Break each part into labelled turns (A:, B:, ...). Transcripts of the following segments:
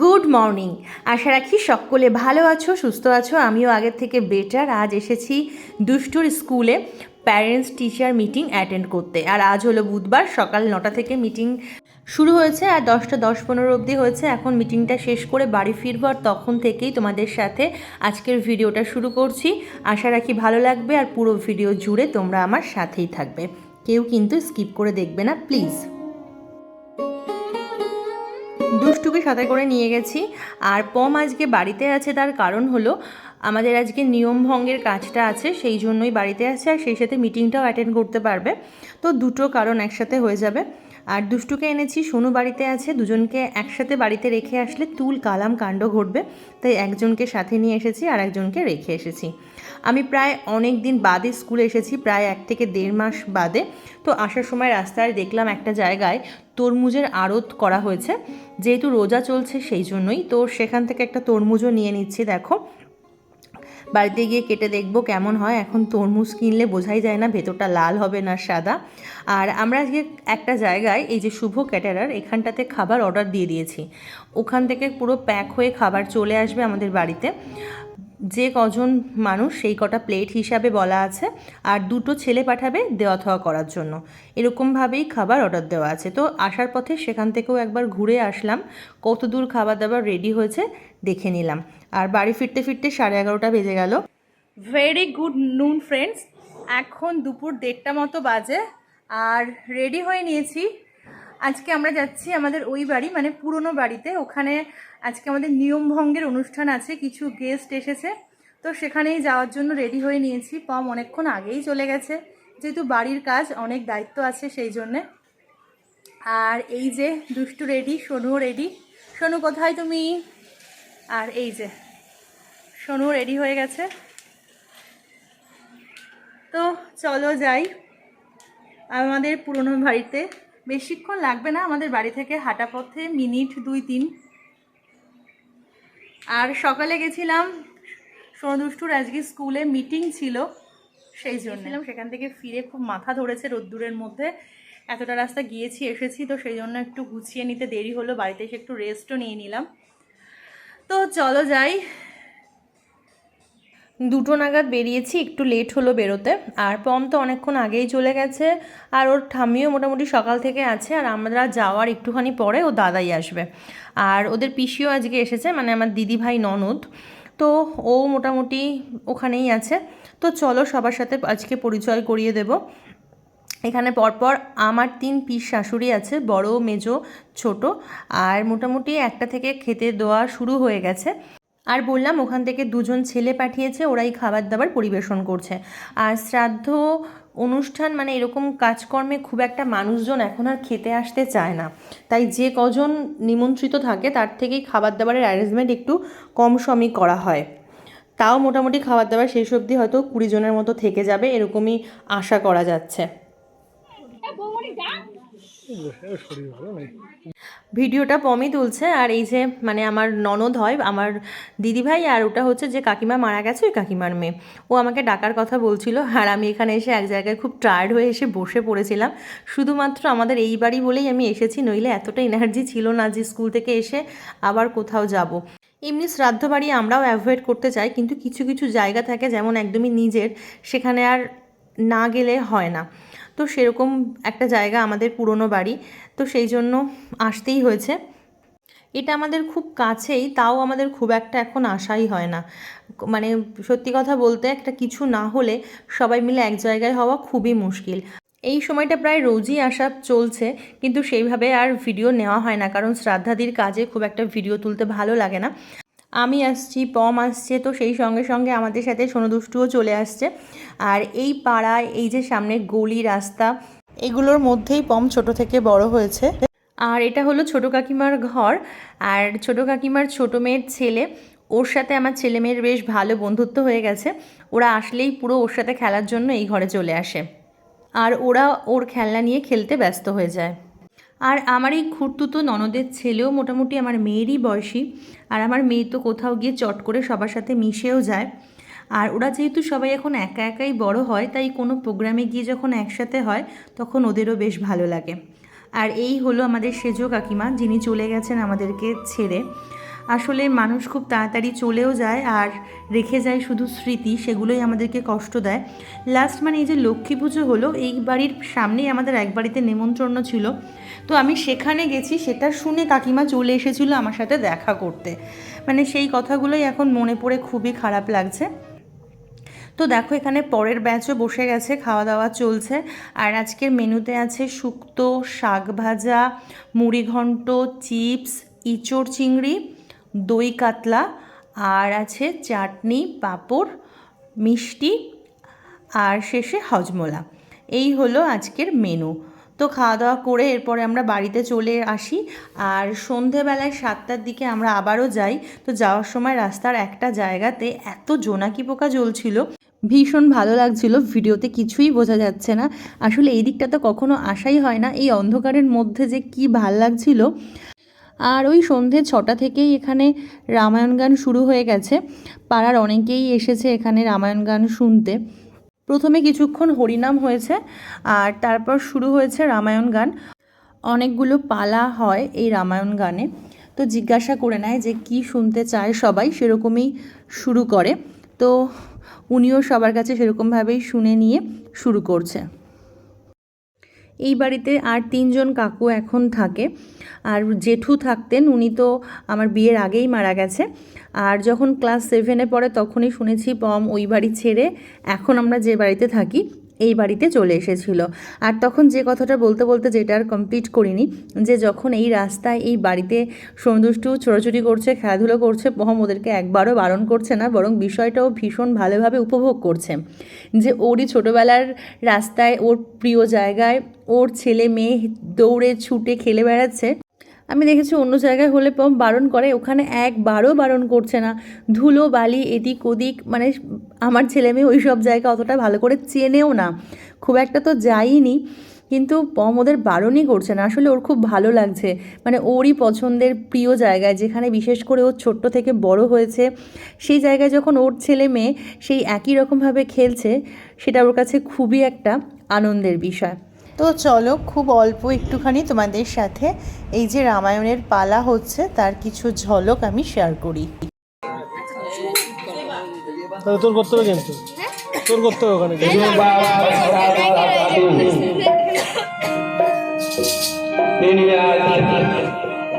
A: Good morning আশা রাখি সকলে ভালো আছো, সুস্থ আছো। আমিও আগের থেকে বেটার আজ এসেছি দুষ্টুর স্কুলে প্যারেন্টস টিচার মিটিং অ্যাটেন্ড করতে। আর আজ হলো বুধবার, সকাল নটা থেকে মিটিং শুরু হয়েছে। আর দশটা দশ পনেরো অবধি হয়েছে। এখন মিটিংটা শেষ করে বাড়ি ফিরবো। আর তখন থেকেই তোমাদের সাথে আজকের ভিডিওটা শুরু করছি। আশা রাখি ভালো লাগবে। আর পুরো ভিডিও জুড়ে তোমরা আমার সাথেই থাকবে। কেউ কিন্তু স্কিপ করে দেখবে না প্লিজ দুষ্টুকে সাথে করে নিয়ে গেছি। আর পম আজকে বাড়িতে আছে তার কারণ হলো, আমাদের আজকে নিয়ম ভঙ্গের কাজটা আছে, সেই জন্যই বাড়িতে আছে আর সেই সাথে মিটিংটাও অ্যাটেন্ড করতে পারবে। তো দুটো কারণ একসাথে হয়ে যাবে। আর দুষ্টুকে এনেছি, সোনু বাড়িতে আছে, দুজনকে একসাথে বাড়িতে রেখে আসলে তুল কালাম কাণ্ড ঘটবে, তাই একজনকে সাথে নিয়ে এসেছি আর একজনকে রেখে এসেছি। আমি প্রায় অনেক দিন বাদে স্কুলে এসেছি, প্রায় এক থেকে দেড় মাস বাদে, তো আসার সময় রাস্তায় দেখলাম একটা জায়গায় তরমুজের আড়ত করা হয়েছে, যেহেতু রোজা চলছে সেই জন্যই, তো সেখান থেকে একটা তরমুজও নিয়ে নিচ্ছি, দেখো। বাড়িতে গিয়ে কেটে দেখব কেমন হয়। এখন তরমুজ কিনলে বোঝাই যায় না, ভেতরটা লাল হবে না সাদা। আর আমরা আজকে একটা জায়গায় এই যে শুভ ক্যাটারার, এখানটাতে খাবার অর্ডার দিয়ে দিয়েছি। ওখান থেকে পুরো প্যাক হয়ে খাবার চলে আসবে আমাদের বাড়িতে। যে কজন মানুষ সেই কটা প্লেট হিসাবে বলা আছে আর দুটো ছেলে পাঠাবে দেওয়া থাওয়া করার জন্য। এরকমভাবেই খাবার অর্ডার দেওয়া আছে। তো আসার পথে সেখান থেকেও একবার ঘুরে আসলাম। কত দূর খাবার দাবার রেডি হয়েছে দেখে নিলাম। আর বাড়ি ফিরতে ফিরতে সাড়ে এগারোটা বেজে গেল। ভেরি গুড নুন ফ্রেন্ডস এখন দুপুর দেড়টা মতো বাজে। আর রেডি হয়ে নিয়েছি। আজকে আমরা যাচ্ছি আমাদের ওই বাড়ি মানে পুরনো বাড়িতে। ওখানে আজকে আমাদের নিয়ম ভঙ্গের অনুষ্ঠান আছে, কিছু গেস্ট এসেছে। তো সেখানেই যাওয়ার জন্য রেডি হয়ে নিয়েছি। পম অনেকক্ষণ আগেই চলে গেছে। যেহেতু বাড়ির কাজ, অনেক দায়িত্ব আছে সেই জন্যে। আর এই যে দুষ্টু রেডি সোনুও রেডি সোনু, কোথায় তুমি? আর এই যে সোনু রেডি হয়ে গেছে। তো চলো যাই। আমাদের পুরনো বাড়িতে। বেশিক্ষণ লাগবে না, আমাদের বাড়ি থেকে হাঁটা পথে মিনিট দুই তিন। আর সকালে গেছিলাম সোনদুষ্টুর আজকে স্কুলে মিটিং ছিল, সেই জন্য। সেখান থেকে ফিরে খুব মাথা ধরেছে রোদ্দুরের মধ্যে। এতটা রাস্তা গিয়েছি, এসেছি, তো সেই জন্য একটু গুছিয়ে নিতে দেরি হলো, বাড়িতে এসে একটু রেস্টও নিয়ে নিলাম। তো চলো যাই দুটো নাগাদ বেরিয়েছি, একটু লেট হলো বেরোতে। আর পম তো অনেকক্ষণ আগেই চলে গেছে, আর ওর ঠাম্মিও মোটামুটি সকাল থেকে আছে, আর আমরা যাওয়ার একটুখানি পরে ও দাদাই আসবে। আর ওদের পিসিও আজকে এসেছে মানে আমার দিদি ভাই ননদ। তো ও মোটামুটি ওখানেই আছে। তো চলো সবার সাথে আজকে পরিচয় করিয়ে দেব। এখানে পরপর আমার তিন পিস শাশুড়ি আছে, বড়, মেজো, ছোট। আর মোটামুটি একটা থেকে খেতে দেওয়া শুরু হয়ে গেছে। আর বললাম, ওখান থেকে দুজন ছেলে পাঠিয়েছে, ওরাই খাবার দাবার পরিবেশন করছে। আর শ্রাদ্ধ অনুষ্ঠান মানে এরকম কাজকর্মে খুব একটা মানুষজন এখন আর খেতে আসতে চায় না। তাই যে কজন নিমন্ত্রিত থাকে, তার থেকেই খাবার দাবারের অ্যারেঞ্জমেন্ট একটু কম সমই করা হয়। তাও মোটামুটি খাবার দাবার শেষ অবধি হয়তো কুড়ি জনের মতো থেকে যাবে, এরকমই আশা করা যাচ্ছে। ভিডিওটা পমই তুলছে আর এই যে মানে আমার ননদ হয়, আমার দিদিভাই আর ওটা হচ্ছে যে কাকিমা মারা গেছে, ওই কাকিমার মেয়ে। ও আমাকে ডাকার কথা বলছিল, আর আমি এখানে এসে এক জায়গায় খুব টায়ার্ড হয়ে এসে বসে পড়েছিলাম। শুধুমাত্র আমাদের এই বাড়ি বলেই আমি এসেছি, নইলে এতটা এনার্জি ছিল না যে স্কুল থেকে এসে আবার কোথাও যাব। এমনি শ্রাদ্ধ বাড়ি আমরাও অ্যাভয়েড করতে চাই, কিন্তু কিছু কিছু জায়গা থাকে যেমন একদমই নিজের, সেখানে আর না গেলে হয় না। তো সেরকম একটা জায়গা আমাদের পুরনো বাড়ি। তো সেই জন্য আসতেই হয়েছে। এটা আমাদের খুব কাছেই, তাও আমাদের খুব একটা এখন আশাই হয় না। মানে সত্যি কথা বলতে একটা কিছু না হলে সবাই মিলে এক জায়গায় হওয়া খুবই মুশকিল। এই সময়টা প্রায় রোজই আসা চলছে, কিন্তু সেইভাবে আর ভিডিও নেওয়া হয় না, কারণ শ্রাদ্ধাদির কাজে খুব একটা ভিডিও তুলতে ভালো লাগে না। আমি আসছি, পম আসছে, তো সেই সঙ্গে সঙ্গে আমাদের সাথে সোনদুষ্টুও চলে আসছে। আর এই পাড়ায়, এই যে সামনে গলি রাস্তা, এগুলোর মধ্যেই পম ছোট থেকে বড় হয়েছে। আর এটা হলো ছোট কাকিমার ঘর। আর ছোট কাকিমার ছোট মেয়ের ছেলে, ওর সাথে আমার ছেলে মেয়ের বেশ ভালো বন্ধুত্ব হয়ে গেছে। ওরা আসলেই পুরো ওর সাথে খেলার জন্য এই ঘরে চলে আসে। আর ওরা ওর খেলনা নিয়ে খেলতে ব্যস্ত হয়ে যায়। আর আমার এই খুঁড়তুতো ননদের ছেলেও মোটামুটি আমার মেয়েরই বয়সী। আর আমার মেয়ে তো কোথাও গিয়ে চট করে সবার সাথে মিশেও যায়। আর ওরা যেহেতু সবাই এখন একা একাই বড় হয়, তাই কোনো প্রোগ্রামে গিয়ে যখন একসাথে হয়, তখন ওদেরও বেশ ভালো লাগে। আর এই হলো আমাদের সেজো কাকিমা, যিনি চলে গেছেন আমাদেরকে ছেড়ে। আসলে মানুষ খুব তাড়াতাড়ি চলেও যায় আর রেখে যায় শুধু স্মৃতি, সেগুলোই আমাদেরকে কষ্ট দেয়। লাস্ট মানে এই যে লক্ষ্মী পুজো হলো, এই বাড়ির সামনেই আমাদের এক বাড়িতে নেমন্ত্রণ ছিল। তো আমি সেখানে গেছি, সেটা শুনে কাকিমা চলে এসেছিল আমার সাথে দেখা করতে। মানে সেই কথাগুলোই এখন মনে পড়ে খুবই খারাপ লাগছে। তো দেখো এখানে পরের ব্যাচও বসে গেছে খাওয়া দাওয়া চলছে। আর আজকের মেনুতে আছে শুক্তো, শাক ভাজা মুড়ি ঘন্ট চিপস, ইঁচড় চিংড়ি। দই কাতলা, আর আছে চাটনি, পাঁপড়, মিষ্টি, আর শেষে হজমোলা। এই হলো আজকের মেনু তো খাওয়া দাওয়া করে এরপরে আমরা বাড়িতে চলে আসি, আর সন্ধেবেলায় সাতটার দিকে আমরা আবারও যাই। তো যাওয়ার সময় রাস্তার একটা জায়গাতে এত জোনাকি পোকা জ্বলছিল, ভীষণ ভালো লাগছিল, ভিডিওতে কিছুই বোঝা যাচ্ছে না। আসলে এই দিকটা তো কখনো আসাই হয় না, এই অন্ধকারের মধ্যে যে কি ভালো লাগছিল। আর ওই সন্ধে ছটা থেকেই এখানে রামায়ণ গান শুরু হয়ে গেছে। পাড়ার অনেকেই এসেছে এখানে রামায়ণ গান শুনতে। প্রথমে কিছুক্ষণ হরিনাম হয়েছে আর তারপর শুরু হয়েছে রামায়ণ গান। অনেকগুলো পালা হয় এই রামায়ণ গানে। তো জিজ্ঞাসা করে নেয় যে কি শুনতে চায় সবাই, সেরকমই শুরু করে। তো উনিও সবার কাছে সেরকমভাবেই শুনে নিয়ে শুরু করছে। এই বাড়িতে আর তিনজন কাকু এখন থাকে। আর জেঠু থাকতেন, উনি তো আমার বিয়ের আগেই মারা গেছে। আর যখন ক্লাস সেভেনে পড়ে তখনই শুনেছি, পম, ওই বাড়ি ছেড়ে এখন আমরা যে বাড়িতে থাকি এই বাড়িতে চলে এসেছিল। আর তখন যে কথাটা বলতে বলতে যেটা আর কমপ্লিট করিনি, যে যখন এই রাস্তায় এই বাড়িতে সন্তুষ্টু ছোটাছুটি করছে, খেলাধুলো করছে পহম ওদেরকে একবারও বারণ করছে না, বরং বিষয়টাও ভীষণ ভালোভাবে উপভোগ করছে। যে ওরই ছোটোবেলার রাস্তায় ওর প্রিয় জায়গায় ওর ছেলে মেয়ে দৌড়ে ছুটে খেলে বেড়াচ্ছে আমি দেখেছি অন্য জায়গায় হলে পম বারণ করে, ওখানে একবারও বারণ করছে না। ধুলো, বালি, এদিক ওদিক মানে আমার ছেলে মেয়ে ওই সব জায়গা অতটা ভালো করে চেনেও না। খুব একটা তো যাইনি, কিন্তু পম ওদের বারণই করছে না। আসলে ওর খুব ভালো লাগছে। মানে ওরই পছন্দের প্রিয় জায়গায়, যেখানে বিশেষ করে ও ছোট্ট থেকে বড় হয়েছে, সেই জায়গায় যখন ওর ছেলে মেয়ে সেই একই রকমভাবে খেলছে, সেটা ওর কাছে খুবই একটা আনন্দের বিষয়। তো চলো খুব অল্প একটুখানি তোমাদের সাথে এই যে রামায়ণের পালা হচ্ছে তার কিছু ঝলক আমি শেয়ার করি
B: তোর করতে হবে কিন্তু তোর করতে হবে ওখানে।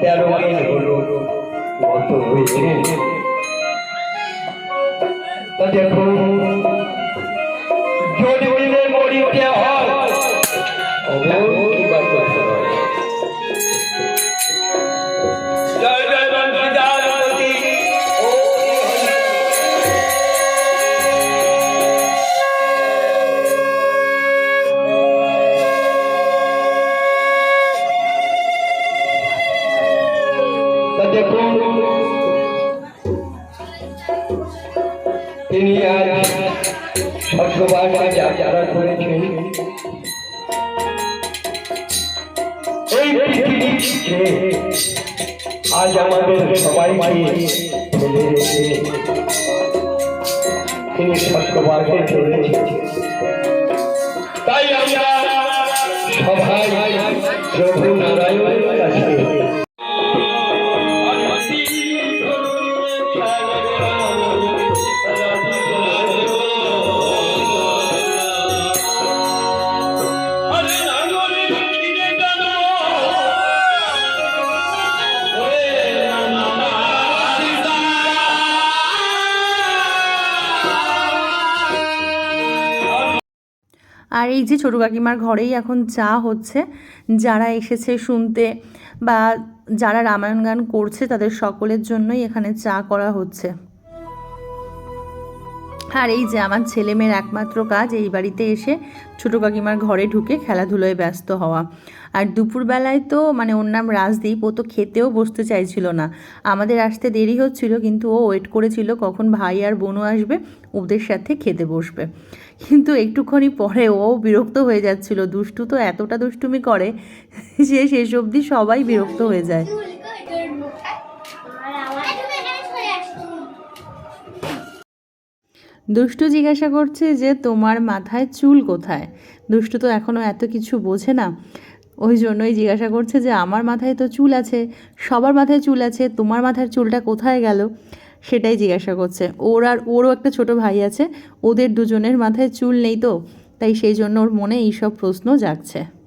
C: তেরো হলো গত হয়েছে তিনি আজ স্বর্গবাসে যাত্রা করেছেন পৃথিবীতে আজ আমাদের সবাইকে ফেলে রেখে তিনি স্বর্গবাসে চলে তাই আমরা সবাই প্রভু
A: আর এই যে ছোটো কাকিমার ঘরেই এখন চা হচ্ছে, যারা এসেছে শুনতে বা যারা রামায়ণ গান করছে, তাদের সকলের জন্যই এখানে চা করা হচ্ছে। আর এই যে আমার ছেলেমেয়ের একমাত্র কাজ এই বাড়িতে এসে ছোটো কাকিমার ঘরে ঢুকে খেলাধুলোয় ব্যস্ত হওয়া। আর দুপুরবেলায় তো মানে ওর নাম রাজদীপ ও তো খেতেও বসতে চাইছিল না। আমাদের আসতে দেরি হচ্ছিল কিন্তু ও ওয়েট করেছিল কখন ভাই আর বোনও আসবে ওদের সাথে খেতে বসবে। কিন্তু একটুখানি পরে ও বিরক্ত হয়ে যাচ্ছিল। দুষ্টু তো এতটা দুষ্টুমি করে যে শেষ অবধি সবাই বিরক্ত হয়ে যায়। দুষ্টু জিজ্ঞাসা করছে যে, তোমার মাথায় চুল কোথায়? দুষ্টু তো এখনও এত কিছু বোঝে না। ওই জন্যই জিজ্ঞাসা করছে যে, আমার মাথায় তো চুল আছে, সবার মাথায় চুল আছে, তোমার মাথার চুলটা কোথায় গেল? সেটাই জিজ্ঞাসা করছে। ওর আর ওরও একটা ছোট ভাই আছে, ওদের দুজনের মাথায় চুল নেই তো, তাই সেই জন্য ওর মনে এইসব প্রশ্ন জাগছে।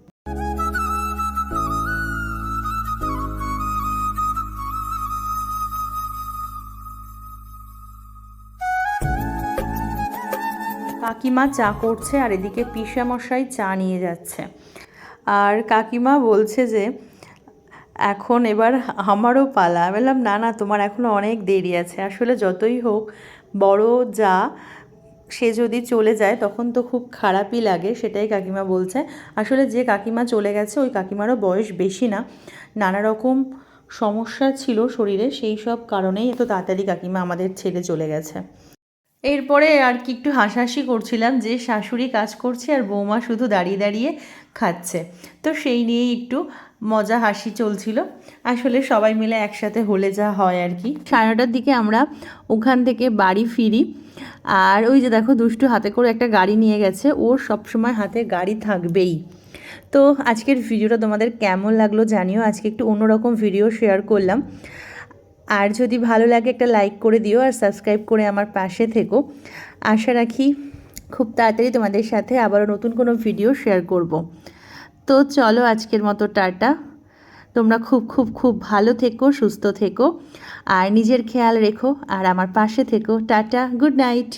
A: কাকিমা চা করছে আর এদিকে পিসামশাই চা নিয়ে যাচ্ছে। আর কাকিমা বলছে যে, এখন এবার আমারও পালা। বললাম, না না, তোমার এখনও অনেক দেরি আছে। আসলে যতই হোক, বড় যা, সে যদি চলে যায়, তখন তো খুব খারাপই লাগে। সেটাই কাকিমা বলছে। আসলে যে কাকিমা চলে গেছে, ওই কাকিমারও বয়স বেশি না। নানা রকম সমস্যা ছিল শরীরে, সেই সব কারণেই এত তাড়াতাড়ি কাকিমা আমাদের ছেড়ে চলে গেছে। এরপরে আর কি একটু হাসাহাসি করছিলাম যে শাশুড়ি কাজ করছে আর বৌমা শুধু দাঁড়িয়ে দাঁড়িয়ে খাচ্ছে। তো সেই নিয়েই একটু মজা হাসি চলছিল। আসলে সবাই মিলে একসাথে হলে যা হয় আর কি। সাড়ে নটার দিকে আমরা ওখান থেকে বাড়ি ফিরি। আর ওই যে দেখো দুষ্টু হাতে করে একটা গাড়ি নিয়ে গেছে। ওর সবসময় হাতে গাড়ি থাকবেই। তো আজকের ভিডিওটা তোমাদের কেমন লাগল জানিও। আজকে একটু অন্যরকম ভিডিও শেয়ার করলাম। আর যদি ভালো লাগে একটা লাইক করে দিও আর সাবস্ক্রাইব করে আমার পাশে থেকো। আশা রাখি খুব তাড়াতাড়ি তোমাদের সাথে আবারও নতুন কোনো ভিডিও শেয়ার করব। তো চলো আজকের মতো টাটা। তোমরা খুব খুব খুব ভালো থেকো, সুস্থ থেকো। আর নিজের খেয়াল রেখো আর আমার পাশে থেকো। Tata, good night.